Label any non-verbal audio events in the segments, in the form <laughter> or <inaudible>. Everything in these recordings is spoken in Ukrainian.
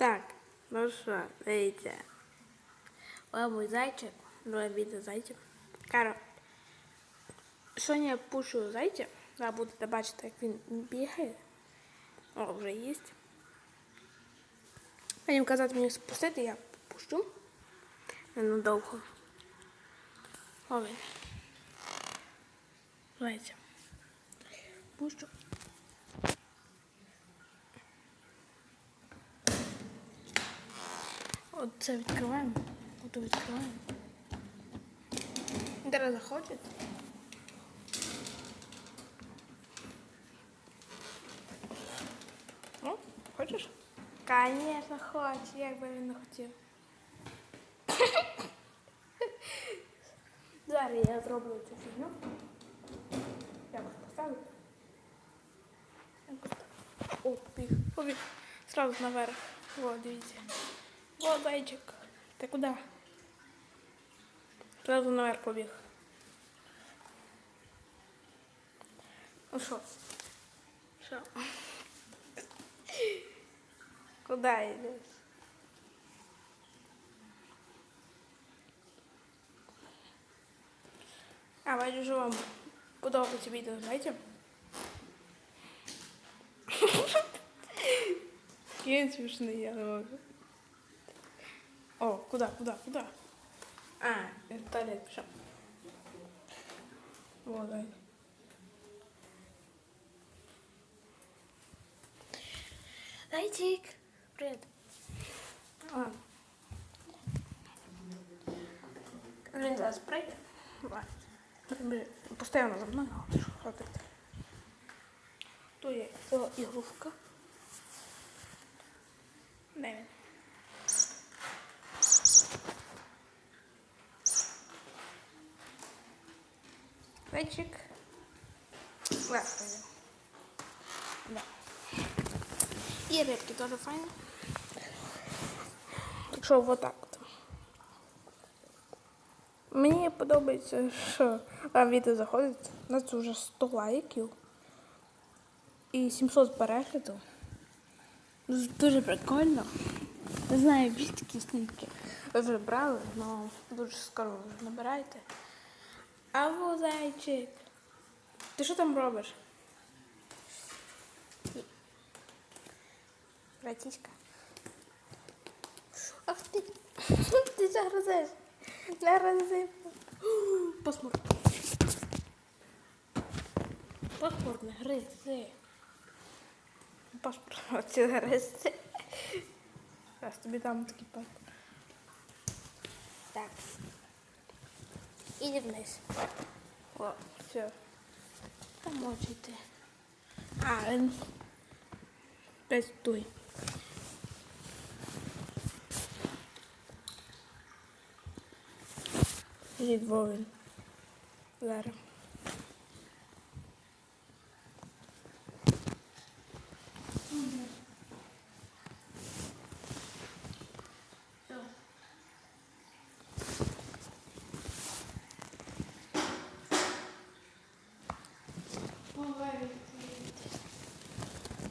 Так, ну що, дивіться. О, мій зайчик. Ну, відео зайчик. Каро. Сьогодні я пушу зайця. Ви будете бачити, як він бігає. О, вже є. Потім казати мені спустити, я пущу. Ненадовго. О, він. Зайця. Пущу. Оце відкриваємо. Ото відкриваємо. Зараз заходить. Ну, хочеш? Конечно, хочу, як би він не хотів. <coughs> Зараз я зроблю цю фігню. Якось поставлю. Якось так. О, побіг, побіг. Сразу наверх. О, дивіться. О, зайчик. Ти куди? Сразу наверх побіг. Ну що? Що? <laughs> Куди йдеш? А бачу, що вам подобається відео, знаєте? Кінь смішний, я не можу. О, куда, куда, куда? А, я в туалет пішов. О, дай. Зайчик, привіт. А. Прийде. Ладно. Він Постійно за мною ходить. То є о, ігрушка. Зайчик. Легко йде. Да. І рибки теж файні. Так що отак от. Мені подобається, що вам відео заходить. У нас вже 100 лайків і 700 переглядів. Дуже- прикольно. Не знаю, відки скільки ви вже брали, але дуже скоро ви А во зайчик. Ти що там робиш? Братішка. Ах ти. <laughs> Ти загрозиш. Не грози. Паспорт. Паспорт не гризи. Паспорт <laughs> оці гризи. Зараз тобі дам такий паспорт. Так. Іди вниз. О, все. Там може йти. А, він. Десь той. Ідіть. Зараз.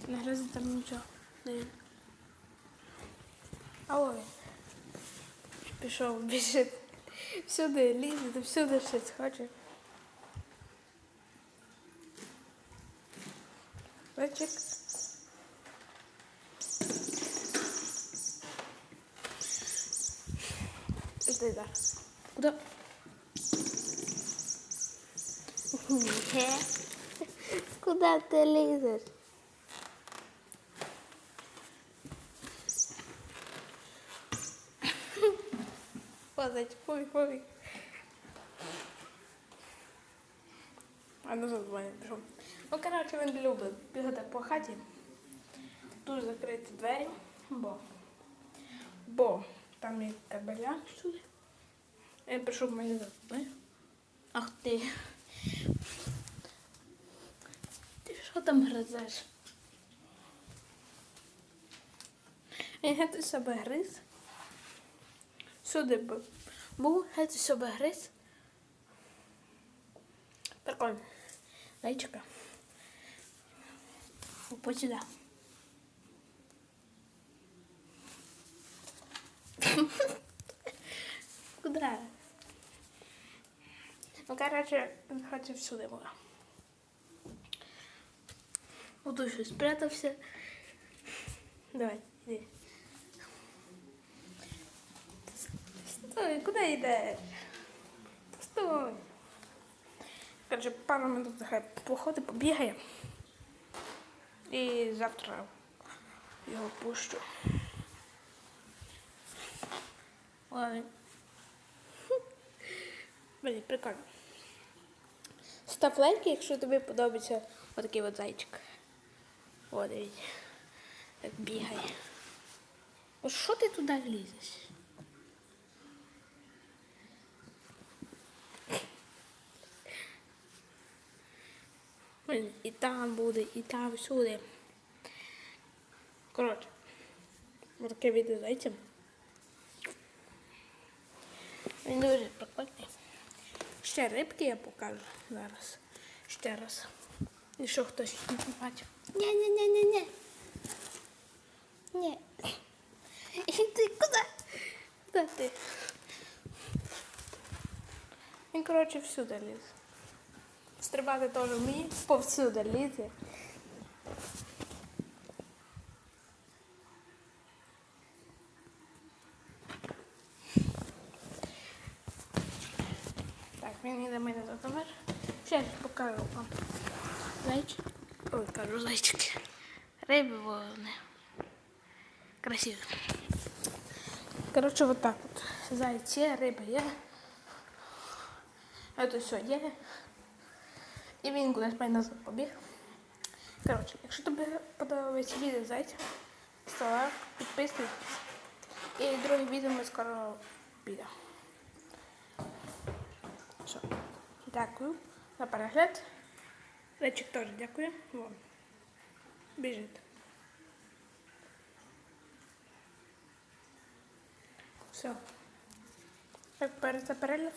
Не гризи там нічого. Не. А ой. Пішов, біжить. Всюди лізе, то всюди щось хоче. Бачик. Іди, да. Куда? Куда ти лізеш? Позач, фуй, фуй. А задзвонить, пішов. Ну, коротше, він любить бігати по хаті. Тут закриті двері, бо, бо там є кабеля сюди. Він прийшов мені за Ах ти. Ти що там гризеш? Він геть себе гриз. Сюди б був, геть себе гриз. Прикольно. Зайчика. Сюди. Куда? Ну, короче, він хоче всюди було. У душу спрятався. Давай, іди. Стой, куди йдеш? Стой. Короче, пару минут нехай походить, побігає. І завтра його пущу. Ладно. Блін, прикольно. Став лайки, якщо тобі подобається отакий от зайчик. О, дивіться. Так бігає. О, що ти туди лізеш? Блін, І там буде, і там всюди. Коротше, таке відео зайцем. Він дуже прикольний. Ще рибки я покажу зараз. Ще раз. І що хтось не побачив. Ні, ні, ні, ні, ні. Ні. І ти куди? Куди ти? Він, коротше, всюди ліз. Стрибати теж вміє, повсюди лізе. Так, він йде мене за товар. Ще покажу вам. Зайчик. Ой, кажу зайчики. Риби вони. Красиво. Коротше, вот так от. Заяць є, риба є. А то все є. І він кудись має назад побіг. Коротше, якщо тобі подобається відео зайця, став лайк, підписуйтесь. І друге відео ми скоро піде. Все. Дякую за перегляд. Речик теж дякую. Вон. Біжить. Все. Так, перед за.